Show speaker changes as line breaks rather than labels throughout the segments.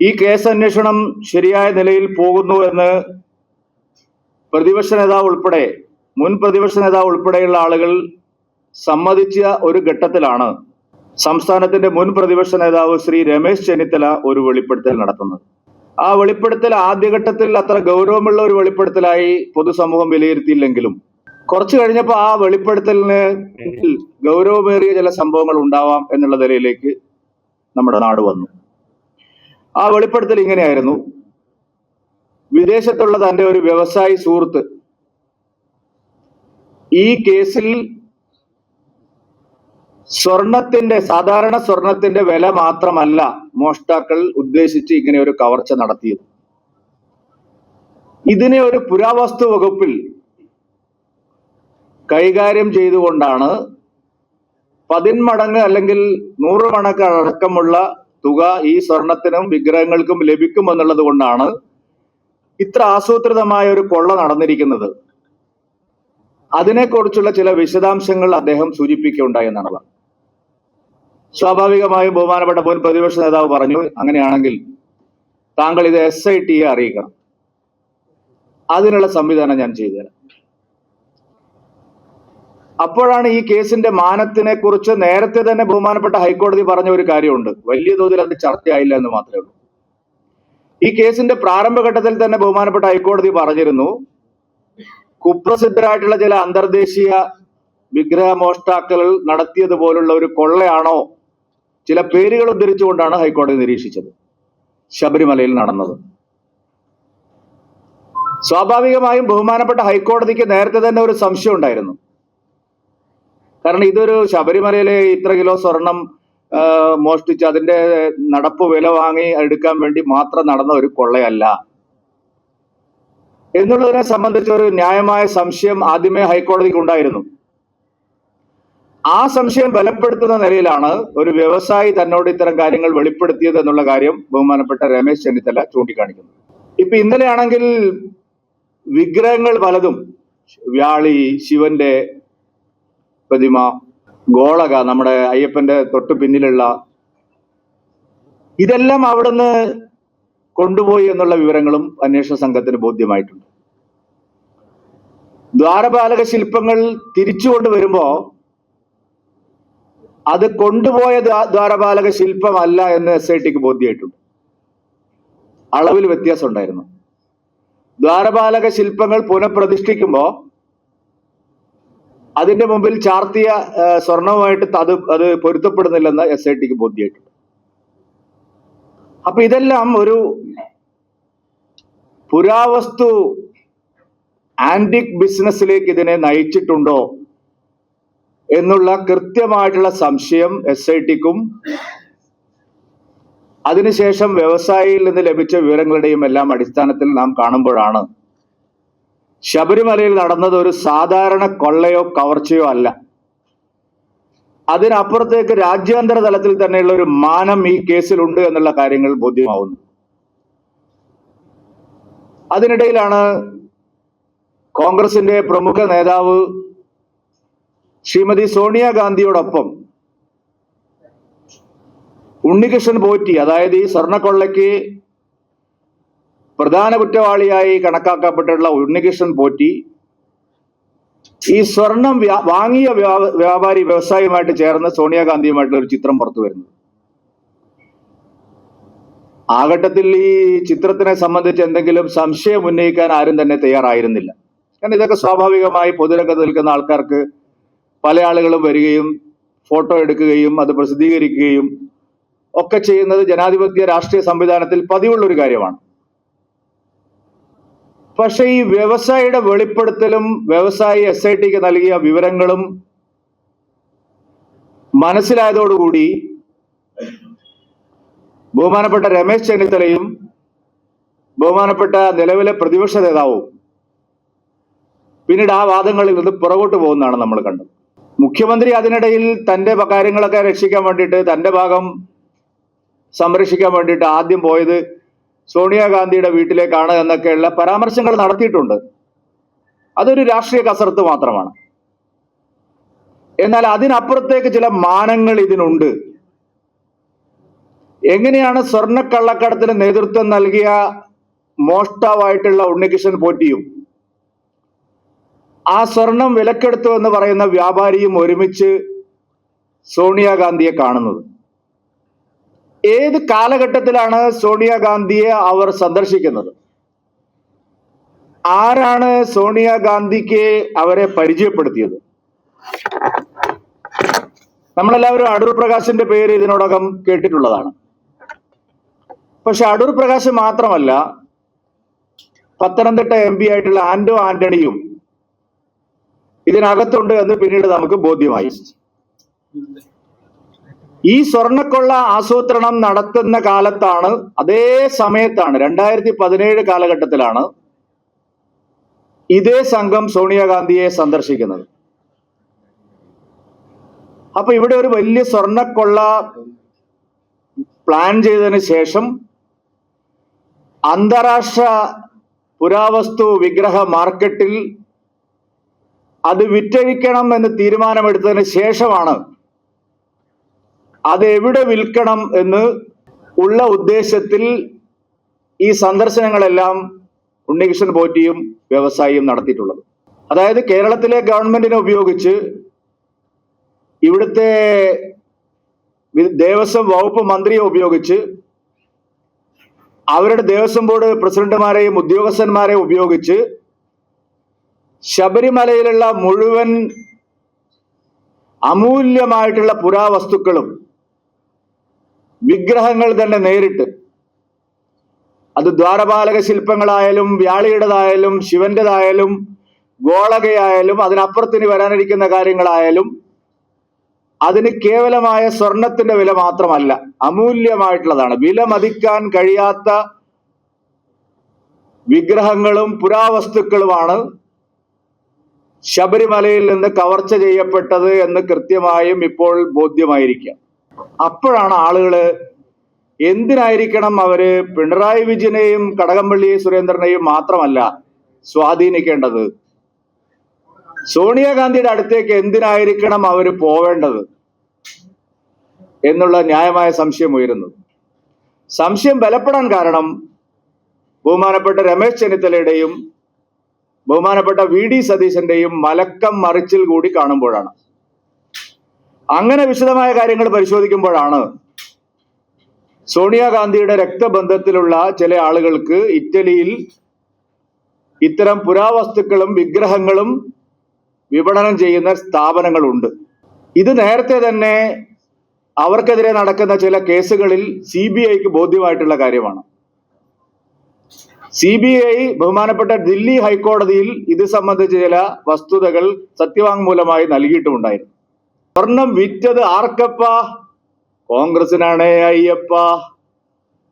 ഈ കേസ് അന്വേഷണം ശരിയായ നിലയിൽ പോകുന്നു എന്ന് പ്രതിപക്ഷ നേതാവ് ഉൾപ്പെടെ മുൻ പ്രതിപക്ഷ നേതാവ് ഉൾപ്പെടെയുള്ള ആളുകൾ സമ്മതിച്ച ഒരു ഘട്ടത്തിലാണ് സംസ്ഥാനത്തിന്റെ മുൻ പ്രതിപക്ഷ നേതാവ് ശ്രീ രമേശ് ചെന്നിത്തല ഒരു വെളിപ്പെടുത്തൽ നടത്തുന്നത്. ആ വെളിപ്പെടുത്തൽ ആദ്യഘട്ടത്തിൽ അത്ര ഗൗരവമുള്ള ഒരു വെളിപ്പെടുത്തലായി പൊതുസമൂഹം വിലയിരുത്തിയില്ലെങ്കിലും കുറച്ചു കഴിഞ്ഞപ്പോൾ ആ വെളിപ്പെടുത്തലിന് ഗൗരവമേറിയ ചില സംഭവങ്ങൾ ഉണ്ടാവാം എന്നുള്ള നിലയിലേക്ക് നമ്മുടെ നാട് വന്നു. ആ വെളിപ്പെടുത്തൽ ഇങ്ങനെയായിരുന്നു. വിദേശത്തുള്ള തന്റെ ഒരു വ്യവസായി സുഹൃത്ത്. ഈ കേസിൽ സ്വർണത്തിന്റെ സാധാരണ സ്വർണത്തിന്റെ വില മാത്രമല്ല മോഷ്ടാക്കൾ ഉദ്ദേശിച്ച് ഇങ്ങനെ ഒരു കവർച്ച നടത്തിയത്. ഇതിനെ ഒരു പുരാവസ്തു വകുപ്പിൽ കൈകാര്യം ചെയ്തുകൊണ്ടാണ് പതിന്മടങ്ങ് അല്ലെങ്കിൽ നൂറ് മടങ്ങ് അടക്കമുള്ള തുക ഈ സ്വർണത്തിനും വിഗ്രഹങ്ങൾക്കും ലഭിക്കുമെന്നുള്ളത് കൊണ്ടാണ് ഇത്ര ആസൂത്രിതമായ ഒരു കൊള്ള നടന്നിരിക്കുന്നത്. അതിനെക്കുറിച്ചുള്ള ചില വിശദാംശങ്ങൾ അദ്ദേഹം സൂചിപ്പിക്കുകയുണ്ടായി എന്നാണ് സ്വാഭാവികമായും ബഹുമാനപ്പെട്ട മുൻ പ്രതിപക്ഷ നേതാവ് പറഞ്ഞു അങ്ങനെയാണെങ്കിൽ താങ്കൾ ഇത് എസ് ഐ ടിയെ അറിയിക്കണം. അതിനുള്ള സംവിധാനം ഞാൻ ചെയ്തുതരാം. അപ്പോഴാണ് ഈ കേസിന്റെ മാനത്തിനെ കുറിച്ച് നേരത്തെ തന്നെ ബഹുമാനപ്പെട്ട ഹൈക്കോടതി പറഞ്ഞ ഒരു കാര്യമുണ്ട്. വലിയ തോതിൽ അത് ചർച്ചയായില്ല എന്ന് മാത്രമേ ഉള്ളൂ. ഈ കേസിന്റെ പ്രാരംഭഘട്ടത്തിൽ തന്നെ ബഹുമാനപ്പെട്ട ഹൈക്കോടതി പറഞ്ഞിരുന്നു കുപ്രസിദ്ധരായിട്ടുള്ള ചില അന്തർദേശീയ വിഗ്രഹ മോഷ്ടാക്കൾ നടത്തിയതുപോലുള്ള ഒരു കൊള്ളയാണോ? ചില പേരുകൾ ഉദ്ധരിച്ചുകൊണ്ടാണ് ഹൈക്കോടതി നിരീക്ഷിച്ചത്. ശബരിമലയിൽ നടന്നത്. സ്വാഭാവികമായും ബഹുമാനപ്പെട്ട ഹൈക്കോടതിക്ക് നേരത്തെ തന്നെ ഒരു സംശയം ഉണ്ടായിരുന്നു. കാരണം ഇതൊരു ശബരിമലയിലെ ഇത്ര കിലോ സ്വർണം മോഷ്ടിച്ച് അതിന്റെ നടപ്പ് വില വാങ്ങി എടുക്കാൻ വേണ്ടി മാത്രം നടന്ന ഒരു കൊള്ളയല്ല. എന്നുള്ളതിനെ സംബന്ധിച്ച് ഒരു ന്യായമായ സംശയം ആദ്യമേ ഹൈക്കോടതിക്ക് ഉണ്ടായിരുന്നു. ആ സംശയം ബലപ്പെടുത്തുന്ന നിലയിലാണ് ഒരു വ്യവസായി തന്നോട് ഇത്തരം കാര്യങ്ങൾ വെളിപ്പെടുത്തിയത് എന്നുള്ള കാര്യം ബഹുമാനപ്പെട്ട രമേശ് ചെന്നിത്തല ചൂണ്ടിക്കാണിക്കുന്നു. ഇപ്പൊ ഇന്നലെയാണെങ്കിൽ വിഗ്രഹങ്ങൾ പലതും വ്യാളി ശിവന്റെ പ്രതിമ ഗോളക നമ്മുടെ അയ്യപ്പന്റെ തൊട്ട് പിന്നിലുള്ള ഇതെല്ലാം അവിടുന്ന് കൊണ്ടുപോയി എന്നുള്ള വിവരങ്ങളും അന്വേഷണ സംഘത്തിന് ബോധ്യമായിട്ടുണ്ട്. ദ്വാരപാലക ശില്പങ്ങൾ തിരിച്ചു കൊണ്ടുവരുമ്പോ അത് കൊണ്ടുപോയ ദ്വാരപാലക ശില്പമല്ല എന്ന് എസ് ഐ ടിക്ക് ബോധ്യമായിട്ടുണ്ട്. അളവിൽ വ്യത്യാസം ഉണ്ടായിരുന്നു. ദ്വാരപാലക ശില്പങ്ങൾ പുനഃപ്രതിഷ്ഠിക്കുമ്പോ അതിന്റെ മുമ്പിൽ ചാർത്തിയ സ്വർണവുമായിട്ട് അത് അത് പൊരുത്തപ്പെടുന്നില്ലെന്ന് എസ് ഐ ടിക്ക് ബോധ്യമായിട്ടുണ്ട്. അപ്പൊ ഇതെല്ലാം ഒരു പുരാവസ്തു ആന്റിക് ബിസിനസ്സിലേക്ക് ഇതിനെ നയിച്ചിട്ടുണ്ടോ എന്നുള്ള കൃത്യമായിട്ടുള്ള സംശയം എസ് ഐ ടിക്കും അതിനുശേഷം വ്യവസായിയിൽ നിന്ന് ലഭിച്ച വിവരങ്ങളുടെയും എല്ലാം അടിസ്ഥാനത്തിൽ നാം കാണുമ്പോഴാണ് ശബരിമലയിൽ നടന്നത് ഒരു സാധാരണ കൊള്ളയോ കവർച്ചയോ അല്ല. അതിനപ്പുറത്തേക്ക് രാജ്യാന്തര തലത്തിൽ തന്നെയുള്ള ഒരു മാനം ഈ കേസിലുണ്ട് എന്നുള്ള കാര്യങ്ങൾ ബോധ്യമാവുന്നു. അതിനിടയിലാണ് കോൺഗ്രസിന്റെ പ്രമുഖ നേതാവ് ശ്രീമതി സോണിയാഗാന്ധിയോടൊപ്പം ഉണ്ണികൃഷ്ണൻ പോറ്റി അതായത് ഈ സ്വർണക്കൊള്ളയ്ക്ക് പ്രധാന കുറ്റവാളിയായി കണക്കാക്കപ്പെട്ടിട്ടുള്ള ഉണ്ണികൃഷ്ണൻ പോറ്റി ഈ സ്വർണം വാങ്ങിയ വ്യാ- വ്യാപാരി വ്യവസായിയുമായിട്ട് ചേർന്ന് സോണിയാഗാന്ധിയുമായിട്ടുള്ള ഒരു ചിത്രം പുറത്തു വരുന്നത് ആ ഘട്ടത്തിൽ ഈ ചിത്രത്തിനെ സംബന്ധിച്ച് എന്തെങ്കിലും സംശയം ഉന്നയിക്കാൻ ആരും തന്നെ തയ്യാറായിരുന്നില്ല. കാരണം ഇതൊക്കെ സ്വാഭാവികമായി പൊതുരംഗത്ത് നിൽക്കുന്ന ആൾക്കാർക്ക് പല ആളുകളും വരികയും ഫോട്ടോ എടുക്കുകയും അത് പ്രസിദ്ധീകരിക്കുകയും ഒക്കെ ചെയ്യുന്നത് ജനാധിപത്യ രാഷ്ട്രീയ സംവിധാനത്തിൽ പതിവുള്ള ഒരു കാര്യമാണ്. പക്ഷെ ഈ വ്യവസായിയുടെ വെളിപ്പെടുത്തലും വ്യവസായി എസ് ഐ ടിക്ക് നൽകിയ വിവരങ്ങളും മനസ്സിലായതോടുകൂടി ബഹുമാനപ്പെട്ട രമേശ് ചെന്നിത്തലയും ബഹുമാനപ്പെട്ട നിലവിലെ പ്രതിപക്ഷ നേതാവും പിന്നീട് ആ വാദങ്ങളിൽ നിന്ന് പുറകോട്ട് പോകുന്നതാണ് നമ്മൾ കണ്ടത്. മുഖ്യമന്ത്രി അതിനിടയിൽ തന്റെ കാര്യങ്ങളൊക്കെ രക്ഷിക്കാൻ വേണ്ടിയിട്ട് തന്റെ ഭാഗം സംരക്ഷിക്കാൻ വേണ്ടിയിട്ട് ആദ്യം പോയത് സോണിയാഗാന്ധിയുടെ വീട്ടിലേക്കാണ് എന്നൊക്കെയുള്ള പരാമർശങ്ങൾ നടത്തിയിട്ടുണ്ട്. അതൊരു രാഷ്ട്രീയ കസർത്ത് മാത്രമാണ്. എന്നാൽ അതിനപ്പുറത്തേക്ക് ചില മാനങ്ങൾ ഇതിനുണ്ട്. എങ്ങനെയാണ് സ്വർണക്കള്ളക്കടത്തിന് നേതൃത്വം നൽകിയ മോഷ്ടാവായിട്ടുള്ള ഉണ്ണികൃഷ്ണൻ പോറ്റിയും ആ സ്വർണം വിലക്കെടുത്തു എന്ന് പറയുന്ന വ്യാപാരിയും ഒരുമിച്ച് സോണിയാഗാന്ധിയെ കാണുന്നത്? ഏത് കാലഘട്ടത്തിലാണ് സോണിയാഗാന്ധിയെ അവർ സന്ദർശിക്കുന്നത്? ആരാണ് സോണിയാഗാന്ധിക്ക് അവരെ പരിചയപ്പെടുത്തിയത്? നമ്മളെല്ലാവരും അടൂർ പ്രകാശിന്റെ പേര് ഇതിനോടകം കേട്ടിട്ടുള്ളതാണ്. പക്ഷെ അടൂർ പ്രകാശ് മാത്രമല്ല പത്തനംതിട്ട എം പി ആയിട്ടുള്ള ആന്റോ ആന്റണിയും ഇതിനകത്തുണ്ട് എന്ന് പിന്നീട് നമുക്ക് ബോധ്യമായി. ഈ സ്വർണക്കൊള്ള ആസൂത്രണം നടത്തുന്ന കാലത്താണ് അതേ സമയത്താണ് രണ്ടായിരത്തി പതിനേഴ് കാലഘട്ടത്തിലാണ് ഇതേ സംഘം സോണിയാഗാന്ധിയെ സന്ദർശിക്കുന്നത്. അപ്പൊ ഇവിടെ ഒരു വലിയ സ്വർണക്കൊള്ള പ്ലാൻ ചെയ്തതിന് ശേഷം അന്താരാഷ്ട്ര പുരാവസ്തു വിഗ്രഹ മാർക്കറ്റിൽ അത് വിറ്റഴിക്കണം എന്ന് തീരുമാനമെടുത്തതിന് ശേഷമാണ് അത് എവിടെ വിൽക്കണം എന്ന് ഉള്ള ഉദ്ദേശത്തിൽ ഈ സന്ദർശനങ്ങളെല്ലാം ഉണ്ണികൃഷ്ണൻ പോറ്റിയും വ്യവസായിയും നടത്തിയിട്ടുള്ളത്. അതായത് കേരളത്തിലെ ഗവൺമെന്റിനെ ഉപയോഗിച്ച് ഇവിടുത്തെ ദേവസ്വം വകുപ്പ് മന്ത്രിയെ ഉപയോഗിച്ച് അവരുടെ ദേവസ്വം ബോർഡ് പ്രസിഡന്റുമാരെയും ഉദ്യോഗസ്ഥന്മാരെയും ഉപയോഗിച്ച് ശബരിമലയിലുള്ള മുഴുവൻ അമൂല്യമായിട്ടുള്ള പുരാവസ്തുക്കളും വിഗ്രഹങ്ങൾ തന്നെ നേരിട്ട്. അത് ദ്വാരപാലക ശില്പങ്ങളായാലും വ്യാളിയുടേതായാലും ശിവന്റേതായാലും ഗോളകയായാലും അതിനപ്പുറത്തിന് വരാനിരിക്കുന്ന കാര്യങ്ങളായാലും അതിന് കേവലമായ സ്വർണത്തിന്റെ വില മാത്രമല്ല അമൂല്യമായിട്ടുള്ളതാണ്. വില മതിക്കാൻ കഴിയാത്ത വിഗ്രഹങ്ങളും പുരാവസ്തുക്കളുമാണ് ശബരിമലയിൽ നിന്ന് കവർച്ച ചെയ്യപ്പെട്ടത് എന്ന് കൃത്യമായും ഇപ്പോൾ ബോധ്യമായിരിക്കാം അപ്പോഴാണ് ആളുകൾ എന്തിനായിരിക്കണം അവർ പിണറായി വിജയനെയും കടകംപള്ളി സുരേന്ദ്രനെയും മാത്രമല്ല സ്വാധീനിക്കേണ്ടത്? സോണിയാഗാന്ധിയുടെ അടുത്തേക്ക് എന്തിനായിരിക്കണം അവർ പോവേണ്ടത്? എന്നുള്ള ന്യായമായ സംശയം ഉയരുന്നു. സംശയം ബലപ്പെടാൻ കാരണം ബഹുമാനപ്പെട്ട രമേശ് ചെന്നിത്തലയുടെയും ബഹുമാനപ്പെട്ട വി ഡി സതീശന്റെയും മലക്കം മറിച്ചിൽ കൂടി കാണുമ്പോഴാണ്. അങ്ങനെ വിശദമായ കാര്യങ്ങൾ പരിശോധിക്കുമ്പോഴാണ് സോണിയാഗാന്ധിയുടെ രക്തബന്ധത്തിലുള്ള ചില ആളുകൾക്ക് ഇറ്റലിയിൽ ഇത്തരം പുരാവസ്തുക്കളും വിഗ്രഹങ്ങളും വിപണനം ചെയ്യുന്ന സ്ഥാപനങ്ങളുണ്ട്. ഇത് നേരത്തെ തന്നെ അവർക്കെതിരെ നടക്കുന്ന ചില കേസുകളിൽ സി ബി ഐക്ക് ബോധ്യമായിട്ടുള്ള കാര്യമാണ്. സി ബി ഐ ബഹുമാനപ്പെട്ട ദില്ലി ഹൈക്കോടതിയിൽ ഇത് സംബന്ധിച്ച ചില വസ്തുതകൾ സത്യവാങ്മൂലമായി നൽകിയിട്ടുമുണ്ടായിരുന്നു. സ്വർണം വിറ്റത് ആർക്കപ്പ? കോൺഗ്രസിനാണ് അയ്യപ്പ.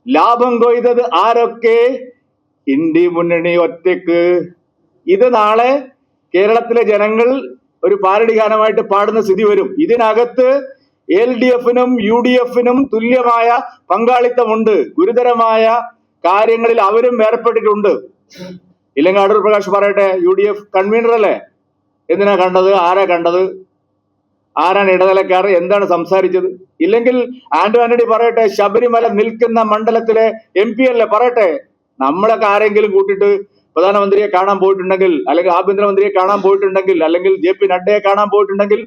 ലാഭം കൊയ്തത് ആരൊക്കെ? ഇന്ത്യ മുന്നണി ഒറ്റയ്ക്ക് ഇത് നാളെ കേരളത്തിലെ ജനങ്ങൾ ഒരു പാരടി ഗാനമായിട്ട് പാടുന്ന സ്ഥിതി വരും. ഇതിനകത്ത് എൽ ഡി എഫിനും യു ഡി എഫിനും തുല്യമായ പങ്കാളിത്തമുണ്ട്. ഗുരുതരമായ കാര്യങ്ങളിൽ അവരും ഏർപ്പെട്ടിട്ടുണ്ട്. ഇല്ലെങ്കിൽ അടൂർ പ്രകാശ് പറയട്ടെ യു ഡി എഫ് കൺവീനർ അല്ലേ എന്തിനാ കണ്ടത്? ആരാ കണ്ടത്? ആരാണ് ഇടനിലക്കാർ എന്താണ് സംസാരിച്ചത്? ഇല്ലെങ്കിൽ ആന്റോ ആന്റണി പറയട്ടെ ശബരിമല നിൽക്കുന്ന മണ്ഡലത്തിലെ എം പി അല്ലേ? പറയട്ടെ. നമ്മളൊക്കെ ആരെങ്കിലും കൂട്ടിയിട്ട് പ്രധാനമന്ത്രിയെ കാണാൻ പോയിട്ടുണ്ടെങ്കിൽ അല്ലെങ്കിൽ ആഭ്യന്തരമന്ത്രിയെ കാണാൻ പോയിട്ടുണ്ടെങ്കിൽ അല്ലെങ്കിൽ ജെ പി നഡ്ഡയെ കാണാൻ പോയിട്ടുണ്ടെങ്കിൽ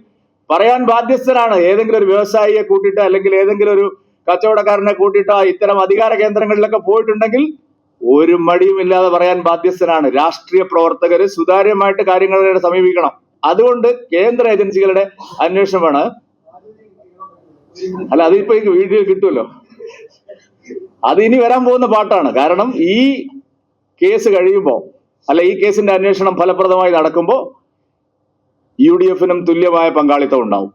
പറയാൻ ബാധ്യസ്ഥനാണ്. ഏതെങ്കിലും ഒരു വ്യവസായിയെ കൂട്ടിയിട്ട് അല്ലെങ്കിൽ ഏതെങ്കിലും ഒരു കച്ചവടക്കാരനെ കൂട്ടിയിട്ട് ഇത്തരം അധികാര കേന്ദ്രങ്ങളിലൊക്കെ പോയിട്ടുണ്ടെങ്കിൽ ഒരു മടിയുമില്ലാതെ പറയാൻ ബാധ്യസ്ഥനാണ് രാഷ്ട്രീയ പ്രവർത്തകര്. സുതാര്യമായിട്ട് കാര്യങ്ങളെ സമീപിക്കണം. അതുകൊണ്ട് കേന്ദ്ര ഏജൻസികളുടെ അന്വേഷണമാണ്. അല്ല അതിപ്പോ ഈ വീഡിയോ കിട്ടുമല്ലോ. അത് ഇനി വരാൻ പോകുന്ന പാട്ടാണ്. കാരണം ഈ കേസ് കഴിയുമ്പോൾ അല്ല ഈ കേസിന്റെ അന്വേഷണം ഫലപ്രദമായി നടക്കുമ്പോൾ യു ഡി എഫിനും തുല്യമായ പങ്കാളിത്തം ഉണ്ടാവും.